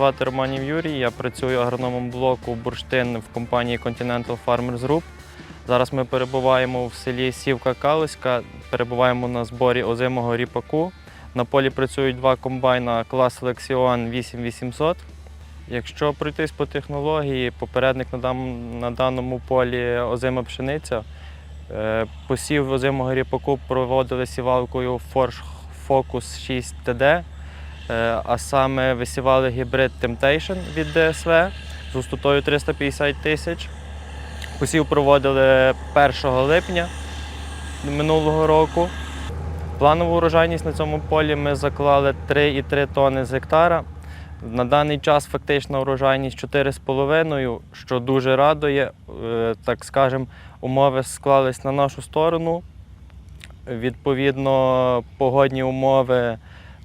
звати Романів Юрій. Я працюю агрономом блоку бурштин в компанії Continental Farmers Group. Зараз ми перебуваємо в селі Сівка Калуська, перебуваємо на зборі озимого ріпаку. На полі працюють два комбайна клас Lexion 8800. Якщо пройтись по технології, попередник на, даному полі озима пшениця. Е, Посів озимого ріпаку проводили сівалкою Forge Focus 6 TD, а саме висівали гібрид Temptation від DSV з густотою 350 тисяч. Посів проводили 1 липня минулого року. Планову урожайність на цьому полі ми заклали 3,3 тонни з гектара. На даний час фактична урожайність 4,5, що дуже радує. Е, Так скажемо, умови склались на нашу сторону. Відповідно, погодні умови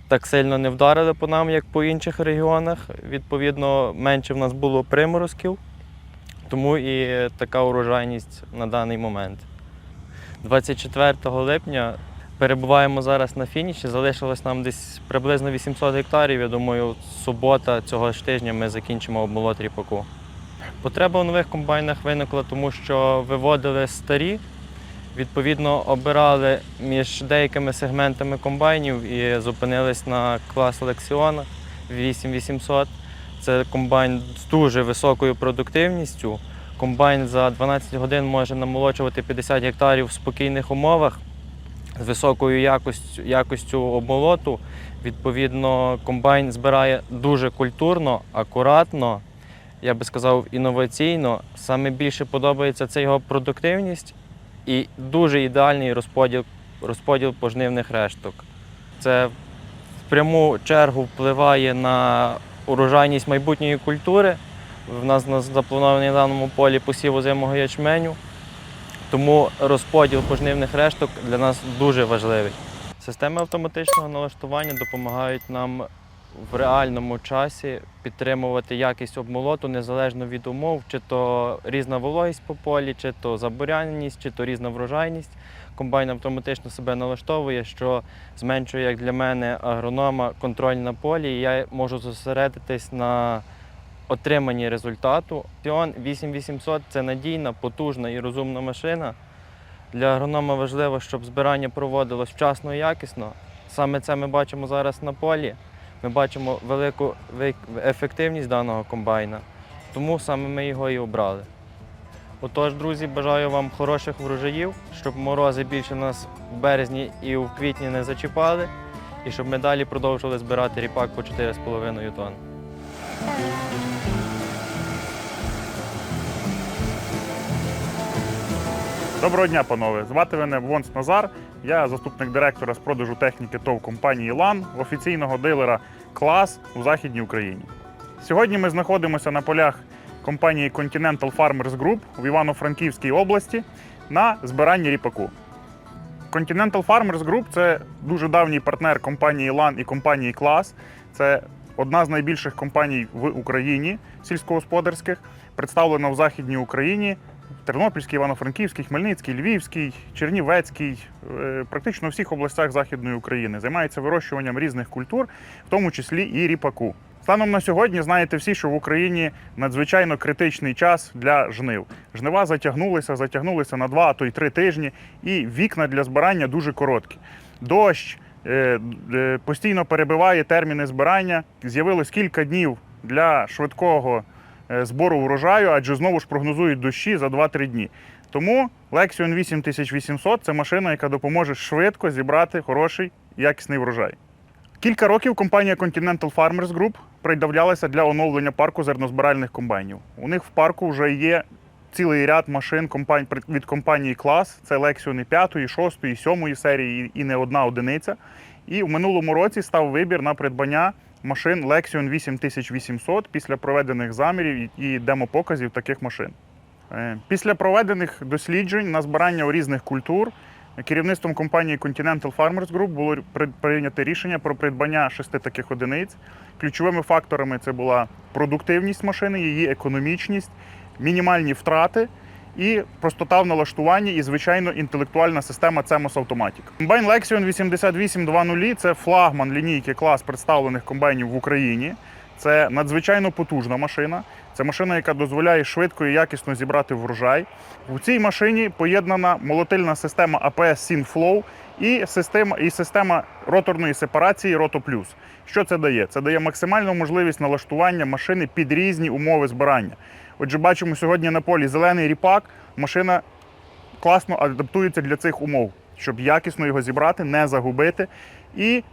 так сильно не вдарили по нам, як по інших регіонах. Відповідно, менше в нас було приморозків, тому і така урожайність на даний момент. 24 липня перебуваємо зараз на фініші. Залишилось нам десь приблизно 800 гектарів. Я думаю, субота цього ж тижня ми закінчимо обмолот ріпаку. Потреба у нових комбайнах виникла, тому що виводили старі, відповідно обирали між деякими сегментами комбайнів і зупинились на клас Lexion 8800. Це комбайн з дуже високою продуктивністю. Комбайн за 12 годин може намолочувати 50 гектарів в спокійних умовах з високою якостю, якостю обмолоту. Відповідно, комбайн збирає дуже культурно, акуратно, я би сказав, інноваційно. Саме більше подобається це його продуктивність і дуже ідеальний розподіл, розподіл пожнивних решток. Це в пряму чергу впливає на урожайність майбутньої культури. В нас на запланований на даному полі посів озимого ячменю. Тому розподіл пожнивних решток для нас дуже важливий. Системи автоматичного налаштування допомагають нам в реальному часі підтримувати якість обмолоту незалежно від умов, чи то різна вологість по полі, чи то забуряність, чи то різна врожайність. Комбайн автоматично себе налаштовує, що зменшує як для мене агронома контроль на полі, і я можу зосередитись на отриманні результату. Піон 8800 це надійна, потужна і розумна машина. Для агронома важливо, щоб збирання проводилось вчасно і якісно. Саме це ми бачимо зараз на полі. Ми бачимо велику ефективність даного комбайна, тому саме ми його і обрали. Отож, друзі, бажаю вам хороших врожаїв, щоб морози більше нас в березні і в квітні не зачіпали, і щоб ми далі продовжували збирати ріпак по 4,5 тонн. Доброго дня, панове. Звати мене Вонс Назар. Я заступник директора з продажу техніки ТОВ компанії ЛАН, офіційного дилера Клас у Західній Україні. Сьогодні ми знаходимося на полях компанії Continental Farmers Group в Івано-Франківській області на збиранні ріпаку. Continental Farmers Group це дуже давній партнер компанії LAN і компанії Клас. Це одна з найбільших компаній в Україні сільськогосподарських, представлена в Західній Україні Тернопільський, Івано-Франківський, Хмельницький, Львівський, Чернівецький, е, практично у всіх областях Західної України. Займається вирощуванням різних культур, в тому числі і ріпаку. Станом на сьогодні знаєте всі, що в Україні надзвичайно критичний час для жнив. Жнива затягнулися, затягнулися на два, а то й три тижні, і вікна для збирання дуже короткі. Дощ е, е, постійно перебиває терміни збирання. З'явилось кілька днів для швидкого збору урожаю, адже знову ж прогнозують дощі за 2-3 дні. Тому Lexion 8800 це машина, яка допоможе швидко зібрати хороший якісний врожай. Кілька років компанія Continental Farmers Group придавлялася для оновлення парку зернозбиральних комбайнів. У них в парку вже є цілий ряд машин від компанії Клас. Це Lexion і 5, і 6, і 7 серії, і не одна одиниця. І в минулому році став вибір на придбання машин Lexion 8800 після проведених замірів і демопоказів таких машин. Е, Після проведених досліджень на збирання у різних культур керівництвом компанії Continental Farmers Group було при- прийнято рішення про придбання шести таких одиниць. Ключовими факторами це була продуктивність машини, її економічність, мінімальні втрати і простота в налаштуванні, і, звичайно, інтелектуальна система CMOS Automatic. Комбайн Lexion 8820 – це флагман лінійки клас представлених комбайнів в Україні. Це надзвичайно потужна машина. Це машина, яка дозволяє швидко і якісно зібрати врожай. У цій машині поєднана молотильна система APS SynFlow і система, і система роторної сепарації RotoPlus. Що це дає? Це дає максимальну можливість налаштування машини під різні умови збирання. Отже, бачимо сьогодні на полі зелений ріпак. Машина класно адаптується для цих умов, щоб якісно його зібрати, не загубити і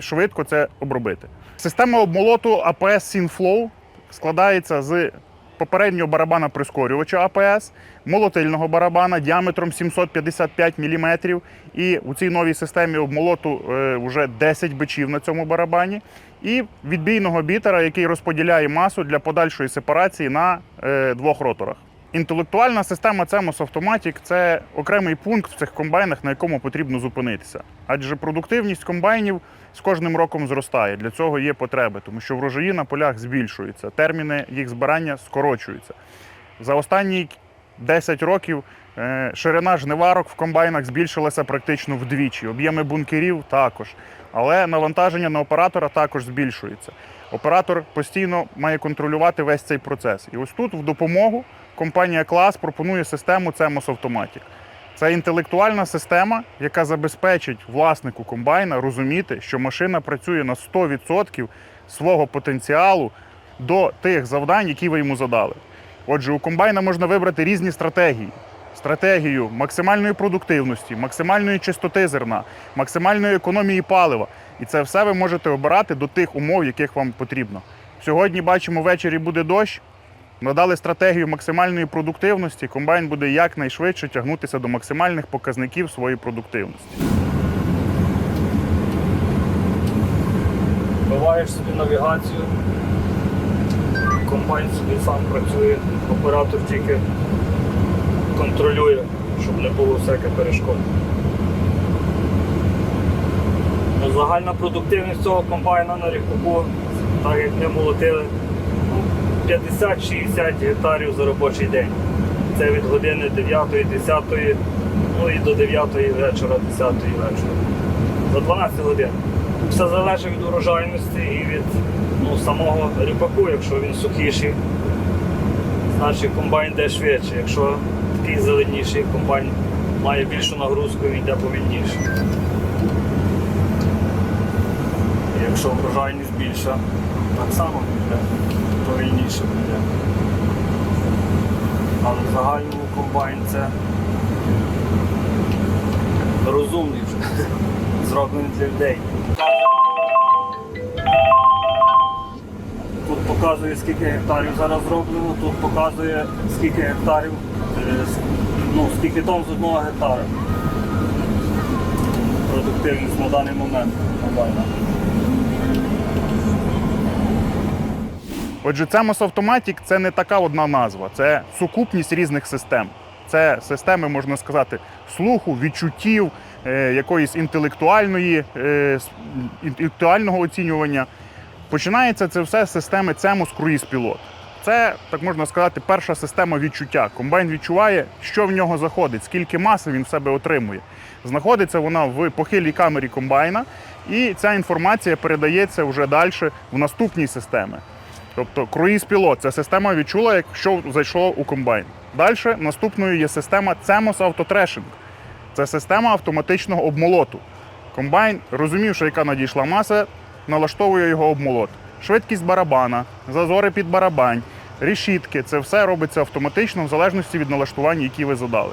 швидко це обробити. Система обмолоту APS SynFlow складається з попереднього барабана прискорювача АПС, молотильного барабана діаметром 755 мм. І у цій новій системі обмолоту е, вже 10 бичів на цьому барабані. І відбійного бітера, який розподіляє масу для подальшої сепарації на е, двох роторах. Інтелектуальна система CEMOS Automatic – це окремий пункт в цих комбайнах, на якому потрібно зупинитися. Адже продуктивність комбайнів з кожним роком зростає. Для цього є потреби, тому що врожаї на полях збільшуються, терміни їх збирання скорочуються. За останні 10 років е, ширина жниварок в комбайнах збільшилася практично вдвічі. Об'єми бункерів також. Але навантаження на оператора також збільшується. Оператор постійно має контролювати весь цей процес. І ось тут в допомогу компанія Клас пропонує систему CEMOS Automatic. Це інтелектуальна система, яка забезпечить власнику комбайна розуміти, що машина працює на 100% свого потенціалу до тих завдань, які ви йому задали. Отже, у комбайна можна вибрати різні стратегії. Стратегію максимальної продуктивності, максимальної чистоти зерна, максимальної економії палива. І це все ви можете обирати до тих умов, яких вам потрібно. Сьогодні бачимо, ввечері буде дощ. Надали стратегію максимальної продуктивності, комбайн буде якнайшвидше тягнутися до максимальних показників своєї продуктивності. Вбиваєш собі навігацію, комбайн собі сам працює, оператор тільки контролює, щоб не було всяке перешкод. Ну, Загальна продуктивність цього комбайна на ріпаку, так як ми молотили, ну, 50-60 гектарів за робочий день. Це від години 9-10, ну і до 9 вечора, 10 вечора. За 12 годин. Все залежить від урожайності і від ну, самого ріпаку. Якщо він сухіший, значить комбайн йде швидше. Якщо такий зеленіший, комбайн має більшу нагрузку, він йде повільніше. Якщо врожайність більша, так само йде повільніше буде. Але в загальному комбайн це розумний вже, зроблений для людей. Тут показує, скільки гектарів зараз зроблено, тут показує, скільки гектарів, ну, скільки тонн з одного гектара. Продуктивність на даний момент комбайна. Отже, CEMOS Automatic – це не така одна назва, це сукупність різних систем. Це системи, можна сказати, слуху, відчуттів, е, якоїсь інтелектуальної, е, інтелектуального оцінювання. Починається це все з системи CEMOS Cruise Pilot. Це, так можна сказати, перша система відчуття. Комбайн відчуває, що в нього заходить, скільки маси він в себе отримує. Знаходиться вона в похилій камері комбайна, і ця інформація передається вже далі в наступні системи. Тобто круїз пілот це система відчула, якщо зайшло у комбайн. Далі наступною є система CEMOS Autotrashing. Це система автоматичного обмолоту. Комбайн, розумівши, яка надійшла маса, налаштовує його обмолот. Швидкість барабана, зазори під барабань, решітки це все робиться автоматично в залежності від налаштування, які ви задали.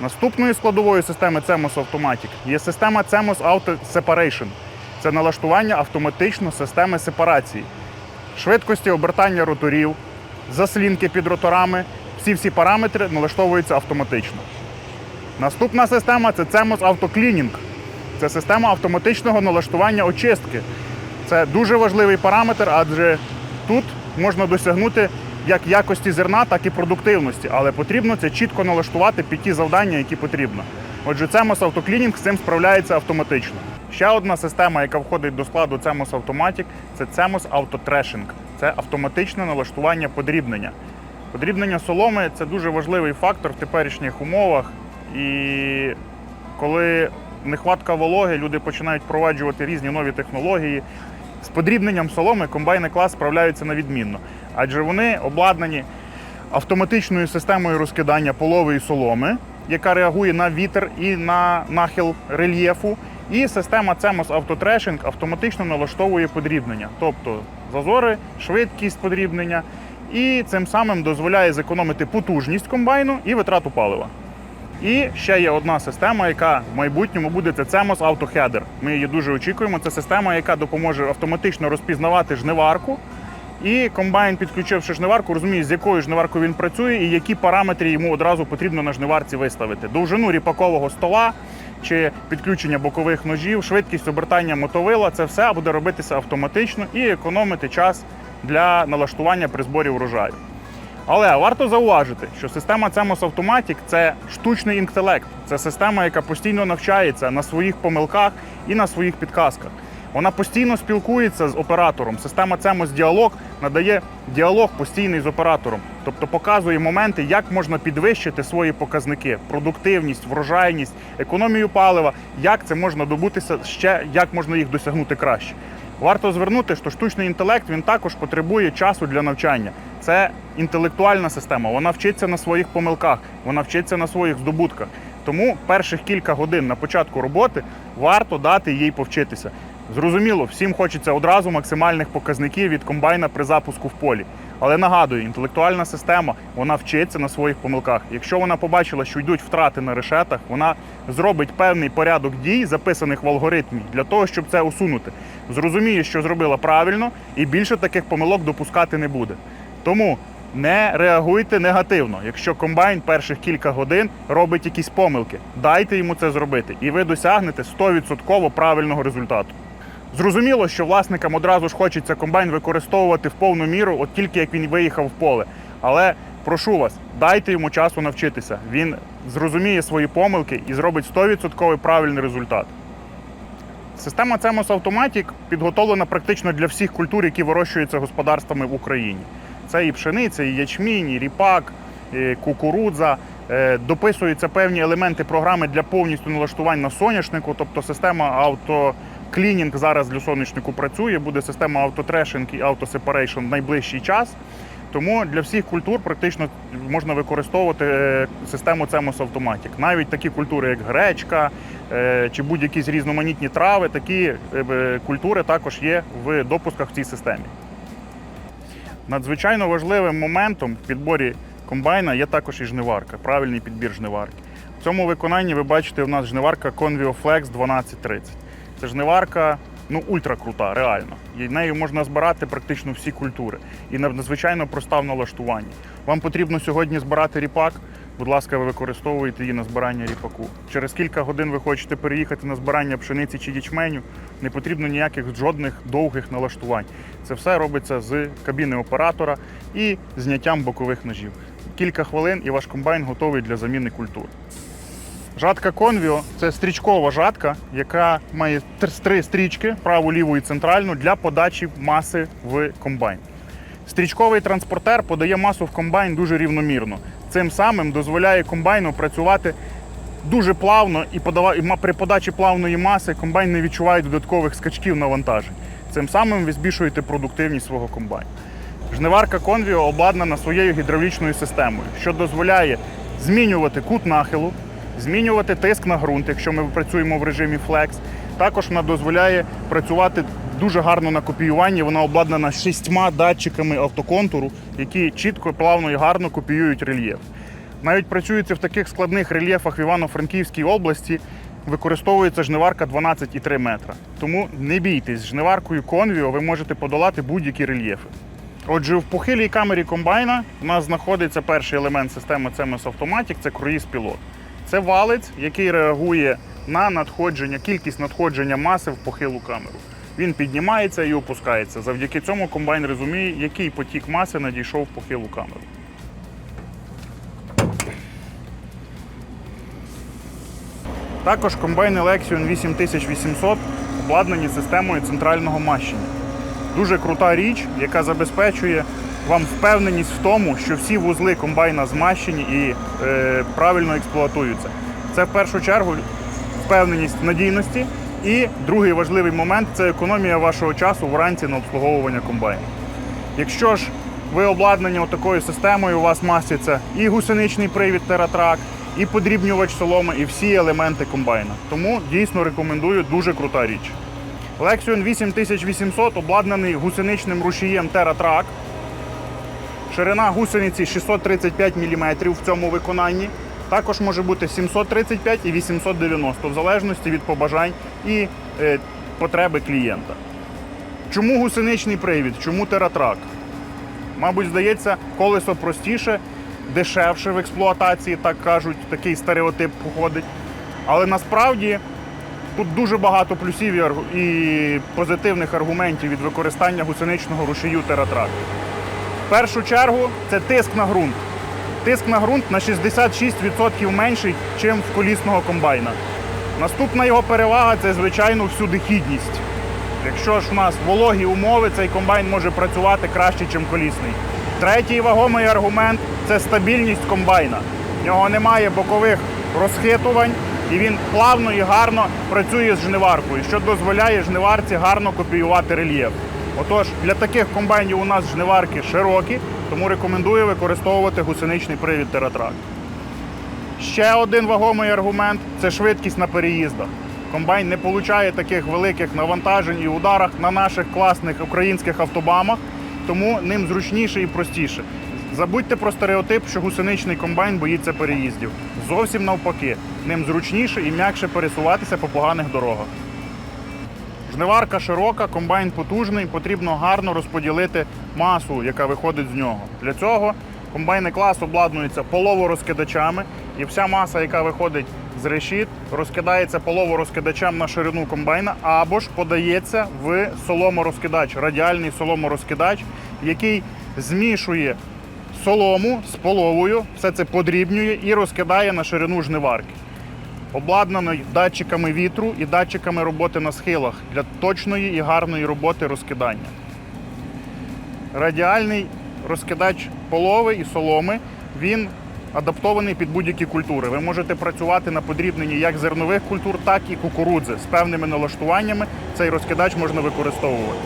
Наступною складовою системи CEMOS Automatic є система CEMOS Auto Separation. Це налаштування автоматично системи сепарації швидкості обертання роторів, заслінки під роторами. Всі всі параметри налаштовуються автоматично. Наступна система це CEMOS AutoCleaning. Це система автоматичного налаштування очистки. Це дуже важливий параметр, адже тут можна досягнути як якості зерна, так і продуктивності, але потрібно це чітко налаштувати під ті завдання, які потрібно. Отже, CEMOS AutoCleaning з цим справляється автоматично. Ще одна система, яка входить до складу CEMOS Automatic, це CEMOS AutoThrashing. Це автоматичне налаштування подрібнення. Подрібнення соломи це дуже важливий фактор в теперішніх умовах. І коли нехватка вологи, люди починають впроваджувати різні нові технології. З подрібненням соломи комбайни клас справляються на відмінно, адже вони обладнані автоматичною системою розкидання полової соломи, яка реагує на вітер і на нахил рельєфу. І система CEMOS Autotrashing автоматично налаштовує подрібнення, тобто зазори, швидкість подрібнення, і цим самим дозволяє зекономити потужність комбайну і витрату палива. І ще є одна система, яка в майбутньому буде це CEMOS Auto Header. Ми її дуже очікуємо. Це система, яка допоможе автоматично розпізнавати жниварку. І комбайн, підключивши жниварку, розуміє, з якою жниваркою він працює і які параметри йому одразу потрібно на жниварці виставити. Довжину ріпакового стола чи підключення бокових ножів, швидкість обертання мотовила це все буде робитися автоматично і економити час для налаштування при зборі врожаю. Але варто зауважити, що система CEMOS Automatic – це штучний інтелект, це система, яка постійно навчається на своїх помилках і на своїх підказках. Вона постійно спілкується з оператором. Система CEMOS Діалог надає діалог постійний з оператором, тобто показує моменти, як можна підвищити свої показники, продуктивність, врожайність, економію палива, як це можна добутися ще, як можна їх досягнути краще. Варто звернути, що штучний інтелект він також потребує часу для навчання. Це інтелектуальна система. Вона вчиться на своїх помилках, вона вчиться на своїх здобутках. Тому перших кілька годин на початку роботи варто дати їй повчитися. Зрозуміло, всім хочеться одразу максимальних показників від комбайна при запуску в полі. Але нагадую, інтелектуальна система вона вчиться на своїх помилках. Якщо вона побачила, що йдуть втрати на решетах, вона зробить певний порядок дій, записаних в алгоритмі, для того, щоб це усунути. Зрозуміє, що зробила правильно, і більше таких помилок допускати не буде. Тому не реагуйте негативно. Якщо комбайн перших кілька годин робить якісь помилки, дайте йому це зробити, і ви досягнете 100% правильного результату. Зрозуміло, що власникам одразу ж хочеться комбайн використовувати в повну міру, от тільки як він виїхав в поле. Але прошу вас, дайте йому часу навчитися. Він зрозуміє свої помилки і зробить 100% правильний результат. Система CEMOS Automatic підготовлена практично для всіх культур, які вирощуються господарствами в Україні. Це і пшениця, і ячмінь, і ріпак, і кукурудза. Е, Дописуються певні елементи програми для повністю налаштувань на соняшнику, тобто система автоклінінг зараз для соняшнику працює, буде система автотрешинг і автосепарейшн в найближчий час. Тому для всіх культур практично можна використовувати е, систему CEMOS Automatic. Навіть такі культури, як гречка е, чи будь-які різноманітні трави, такі е, культури також є в допусках в цій системі. Надзвичайно важливим моментом в підборі комбайна є також і жниварка, правильний підбір жниварки. В цьому виконанні ви бачите, у нас жниварка Convio Flex 1230. Це жниварка ну, ультра крута, реально. І нею можна збирати практично всі культури. І надзвичайно проста в налаштуванні. Вам потрібно сьогодні збирати ріпак. Будь ласка, ви використовуєте її на збирання ріпаку. Через кілька годин ви хочете переїхати на збирання пшениці чи ячменю. Не потрібно ніяких жодних довгих налаштувань. Це все робиться з кабіни оператора і зняттям бокових ножів. Кілька хвилин і ваш комбайн готовий для заміни культур. Жатка Convio – це стрічкова жатка, яка має три стрічки праву, ліву і центральну для подачі маси в комбайн. Стрічковий транспортер подає масу в комбайн дуже рівномірно. Цим самим дозволяє комбайну працювати дуже плавно і, при подачі плавної маси комбайн не відчуває додаткових скачків навантажень. Цим самим ви збільшуєте продуктивність свого комбайну. Жниварка Convio обладнана своєю гідравлічною системою, що дозволяє змінювати кут нахилу, змінювати тиск на ґрунт, якщо ми працюємо в режимі Flex. Також вона дозволяє працювати дуже гарно на копіюванні. Вона обладнана шістьма датчиками автоконтуру, які чітко, плавно і гарно копіюють рельєф. Навіть працюється в таких складних рельєфах в Івано-Франківській області. Використовується жниварка 12,3 метра. Тому не бійтесь, жниваркою Convio ви можете подолати будь-які рельєфи. Отже, в похилій камері комбайна у нас знаходиться перший елемент системи CMS Automatic – це круїз пілот. Це валець, який реагує на надходження, кількість надходження маси в похилу камеру. Він піднімається і опускається. Завдяки цьому комбайн розуміє, який потік маси надійшов в похилу камеру. Також комбайни Lexion 8800 обладнані системою центрального мащення. Дуже крута річ, яка забезпечує вам впевненість в тому, що всі вузли комбайна змащені і е, правильно експлуатуються. Це в першу чергу впевненість в надійності І другий важливий момент це економія вашого часу вранці на обслуговування комбайну. Якщо ж ви обладнані такою системою, у вас маститься і гусеничний привід Тератрак, і подрібнювач соломи, і всі елементи комбайна. Тому дійсно рекомендую дуже крута річ. Lexion 8800 обладнаний гусеничним рушієм TerraTrack. Ширина гусениці 635 мм в цьому виконанні. Також може бути 735 і 890, в залежності від побажань і е, потреби клієнта. Чому гусеничний привід? Чому TerraTrack? Мабуть, здається, колесо простіше, дешевше в експлуатації, так кажуть, такий стереотип походить. Але насправді тут дуже багато плюсів і позитивних аргументів від використання гусеничного рушію TerraTrack. В першу чергу це тиск на ґрунт. Тиск на ґрунт на 66% менший, ніж в колісного комбайна. Наступна його перевага це, звичайно, всюдихідність. Якщо ж у нас вологі умови, цей комбайн може працювати краще, ніж колісний. Третій вагомий аргумент це стабільність комбайна. В нього немає бокових розхитувань, і він плавно і гарно працює з жниваркою, що дозволяє жниварці гарно копіювати рельєф. Отож, для таких комбайнів у нас жниварки широкі, тому рекомендую використовувати гусеничний привід TerraTrack. Ще один вагомий аргумент це швидкість на переїздах. Комбайн не получає таких великих навантажень і ударах на наших класних українських автобамах, тому ним зручніше і простіше. Забудьте про стереотип, що гусеничний комбайн боїться переїздів. Зовсім навпаки, ним зручніше і м'якше пересуватися по поганих дорогах. Жниварка широка, комбайн потужний, потрібно гарно розподілити масу, яка виходить з нього. Для цього комбайний клас обладнується половорозкидачами, і вся маса, яка виходить з решіт, розкидається половорозкидачем на ширину комбайна або ж подається в соломорозкидач, радіальний соломорозкидач, який змішує солому з половою, все це подрібнює і розкидає на ширину жниварки обладнаний датчиками вітру і датчиками роботи на схилах для точної і гарної роботи розкидання. Радіальний розкидач полови і соломи він адаптований під будь-які культури. Ви можете працювати на подрібненні як зернових культур, так і кукурудзи. З певними налаштуваннями цей розкидач можна використовувати.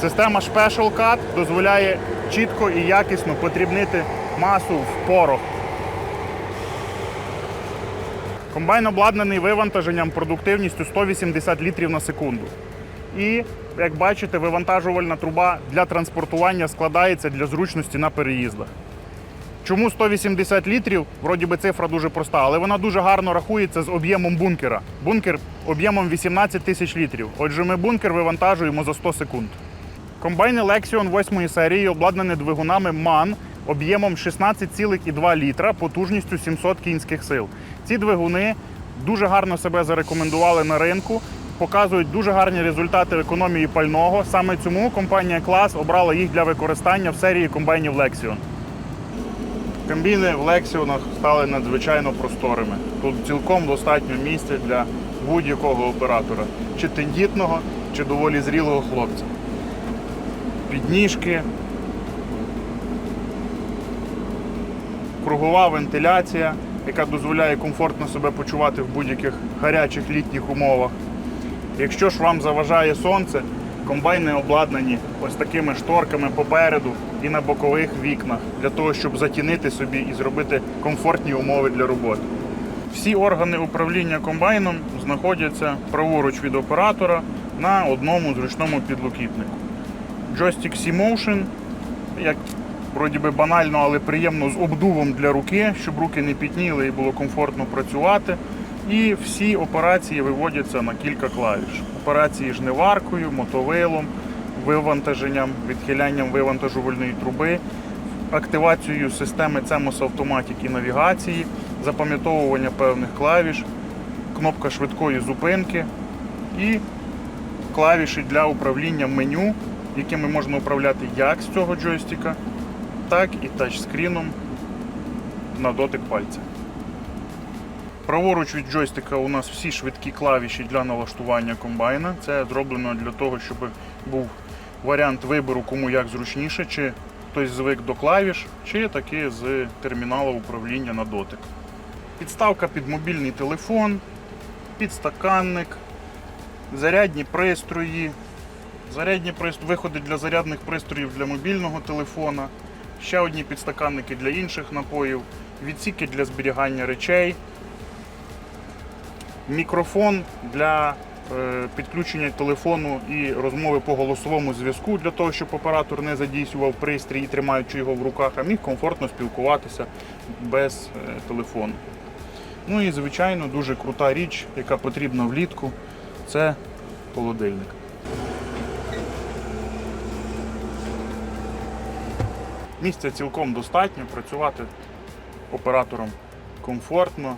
Система Special Cut дозволяє чітко і якісно подрібнити масу в порох. Комбайн обладнаний вивантаженням продуктивністю 180 літрів на секунду. І, як бачите, вивантажувальна труба для транспортування складається для зручності на переїздах. Чому 180 літрів? Вроді би цифра дуже проста, але вона дуже гарно рахується з об'ємом бункера. Бункер об'ємом 18 тисяч літрів. Отже, ми бункер вивантажуємо за 100 секунд. Комбайни Lexion 8 серії обладнані двигунами MAN об'ємом 16,2 літра, потужністю 700 кінських сил. Ці двигуни дуже гарно себе зарекомендували на ринку, показують дуже гарні результати в економії пального. Саме цьому компанія Class обрала їх для використання в серії комбайнів Lexion. Комбіни в Лексіонах стали надзвичайно просторими. Тут цілком достатньо місця для будь-якого оператора, чи тендітного, чи доволі зрілого хлопця. Підніжки, кругова вентиляція, яка дозволяє комфортно себе почувати в будь-яких гарячих літніх умовах. Якщо ж вам заважає сонце, комбайни обладнані ось такими шторками попереду і на бокових вікнах для того, щоб затінити собі і зробити комфортні умови для роботи. Всі органи управління комбайном знаходяться праворуч від оператора на одному зручному підлокітнику. Джойстик C-Motion, як вроді би банально, але приємно з обдувом для руки, щоб руки не пітніли і було комфортно працювати. І всі операції виводяться на кілька клавіш. Операції жниваркою, мотовилом, вивантаженням, відхилянням вивантажувальної труби, активацією системи CMOS і навігації, запам'ятовування певних клавіш, кнопка швидкої зупинки і клавіші для управління меню, якими можна управляти як з цього джойстика, так і тачскріном на дотик пальця. Праворуч від джойстика у нас всі швидкі клавіші для налаштування комбайна. Це зроблено для того, щоб був варіант вибору, кому як зручніше, чи хтось звик до клавіш, чи таки з термінала управління на дотик. Підставка під мобільний телефон, підстаканник, зарядні пристрої, зарядні пристрої, виходи для зарядних пристроїв для мобільного телефона, ще одні підстаканники для інших напоїв, відсіки для зберігання речей, мікрофон для е, підключення телефону і розмови по голосовому зв'язку для того, щоб оператор не задійснював пристрій і тримаючи його в руках, а міг комфортно спілкуватися без е, телефону. Ну і звичайно дуже крута річ, яка потрібна влітку, це холодильник. Місця цілком достатньо, працювати оператором комфортно,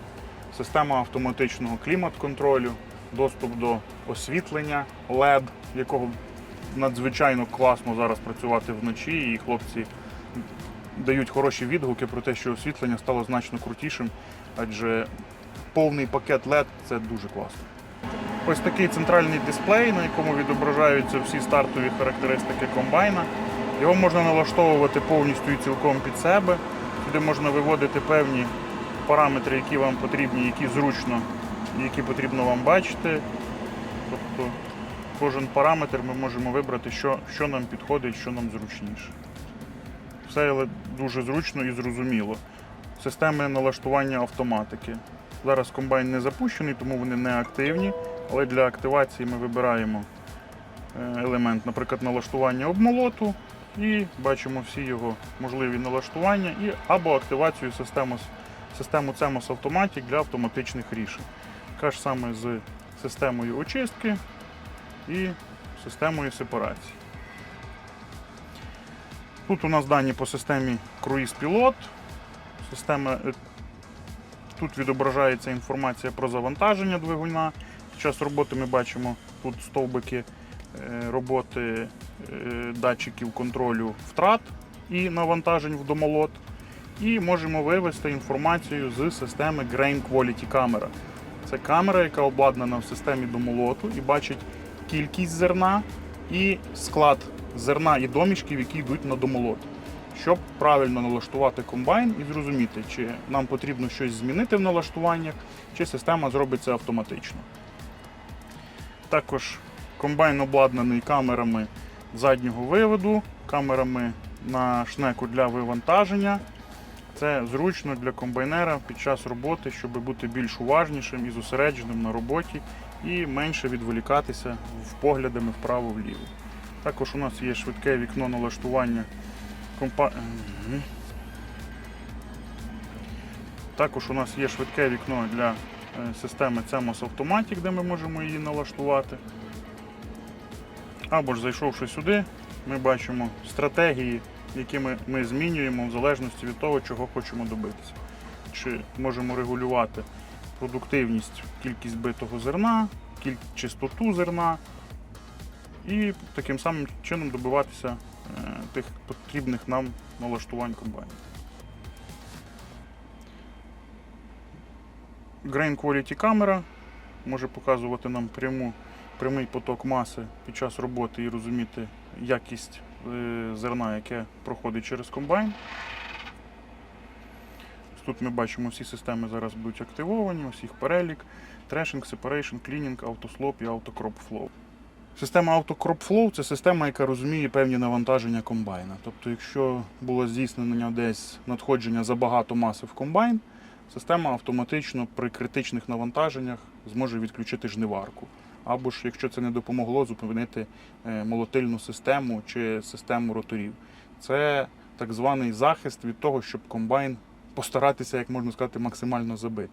система автоматичного клімат-контролю, доступ до освітлення LED, якого надзвичайно класно зараз працювати вночі, і хлопці дають хороші відгуки про те, що освітлення стало значно крутішим, адже повний пакет LED це дуже класно. Ось такий центральний дисплей, на якому відображаються всі стартові характеристики комбайна. Його можна налаштовувати повністю і цілком під себе. Сюди можна виводити певні параметри, які вам потрібні, які зручно, які потрібно вам бачити. Тобто кожен параметр ми можемо вибрати, що, що нам підходить, що нам зручніше. Все дуже зручно і зрозуміло. Системи налаштування автоматики. Зараз комбайн не запущений, тому вони не активні, але для активації ми вибираємо е, елемент, наприклад, налаштування обмолоту і бачимо всі його можливі налаштування і або активацію системи, систему CMOS Automatic для автоматичних рішень. Така ж саме з системою очистки і системою сепарації. Тут у нас дані по системі Cruise Pilot. Система, е, тут відображається інформація про завантаження двигуна. Під час роботи ми бачимо тут стовбики роботи е, датчиків контролю втрат і навантажень в домолот. І можемо вивести інформацію з системи Grain Quality Camera. Це камера, яка обладнана в системі домолоту і бачить кількість зерна і склад зерна і домішків, які йдуть на домолот. Щоб правильно налаштувати комбайн і зрозуміти, чи нам потрібно щось змінити в налаштуваннях, чи система зробить це автоматично. Також комбайн обладнаний камерами заднього виводу, камерами на шнеку для вивантаження. Це зручно для комбайнера під час роботи, щоб бути більш уважнішим і зосередженим на роботі і менше відволікатися в поглядами вправо-вліво. Також у нас є швидке вікно налаштування компа... Також у нас є швидке вікно для е, системи CMOS Automatic, де ми можемо її налаштувати. Або ж зайшовши сюди, ми бачимо стратегії, які ми, ми змінюємо в залежності від того, чого хочемо добитися. Чи можемо регулювати продуктивність, кількість битого зерна, кіль... чистоту зерна, і таким самим чином добиватися е, тих потрібних нам налаштувань комбайну. Grain Quality камера може показувати нам пряму, прямий поток маси під час роботи і розуміти якість е, зерна, яке проходить через комбайн. Тут ми бачимо, всі системи зараз будуть активовані, ось їх перелік, трешинг, separation, cleaning, автослоп і автокроп flow. Система Flow це система, яка розуміє певні навантаження комбайна. Тобто, якщо було здійснення десь надходження забагато маси в комбайн, система автоматично при критичних навантаженнях зможе відключити жниварку. Або ж, якщо це не допомогло, зупинити е, молотильну систему чи систему роторів. Це так званий захист від того, щоб комбайн постаратися, як можна сказати, максимально забити.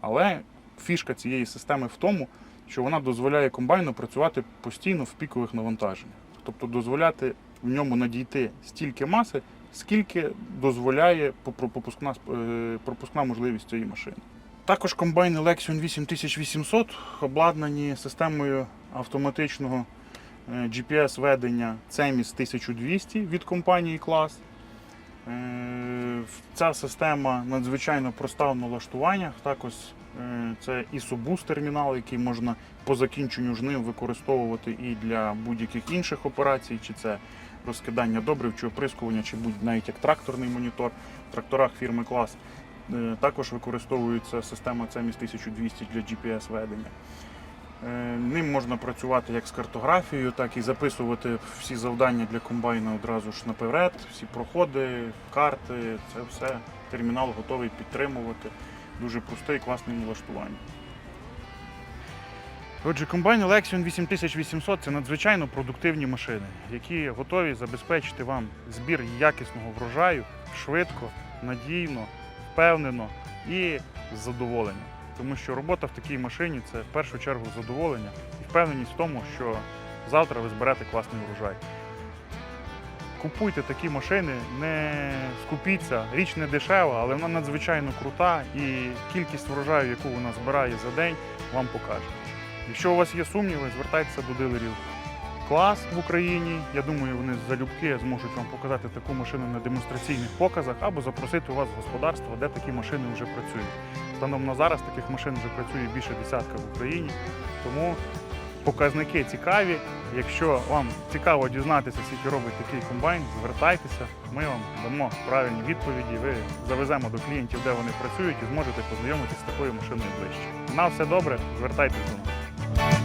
Але фішка цієї системи в тому, що вона дозволяє комбайну працювати постійно в пікових навантаженнях. Тобто дозволяти в ньому надійти стільки маси, скільки дозволяє пропускна, е, пропускна можливість цієї машини. Також комбайни Lexion 8800 обладнані системою автоматичного GPS-ведення CEMIS 1200 від компанії Class. Е, Ця система надзвичайно проста в налаштуваннях. Також е, це ISO-буст термінал, який можна по закінченню жнив використовувати і для будь-яких інших операцій, чи це розкидання добрив, чи оприскування, чи будь навіть як тракторний монітор в тракторах фірми клас. Е, Також використовується система CEMIS 1200 для GPS-ведення. Е, Ним можна працювати як з картографією, так і записувати всі завдання для комбайна одразу ж наперед, всі проходи, карти, це все. Термінал готовий підтримувати. Дуже простий, класний налаштування. Отже, комбайн Lexion 8800 це надзвичайно продуктивні машини, які готові забезпечити вам збір якісного врожаю швидко, надійно, впевнено і з задоволенням. Тому що робота в такій машині це в першу чергу задоволення і впевненість в тому, що завтра ви зберете класний врожай. Купуйте такі машини, не скупіться. Річ не дешева, але вона надзвичайно крута і кількість врожаю, яку вона збирає за день, вам покаже. Якщо у вас є сумніви, звертайтеся до дилерів. Клас в Україні. Я думаю, вони залюбки зможуть вам показати таку машину на демонстраційних показах або запросити у вас в господарство, де такі машини вже працюють. Станом на зараз таких машин вже працює більше десятка в Україні. Тому показники цікаві. Якщо вам цікаво дізнатися, скільки робить такий комбайн, звертайтеся, ми вам дамо правильні відповіді. Ви завеземо до клієнтів, де вони працюють, і зможете познайомитися з такою машиною ближче. На все добре, звертайтеся до нас.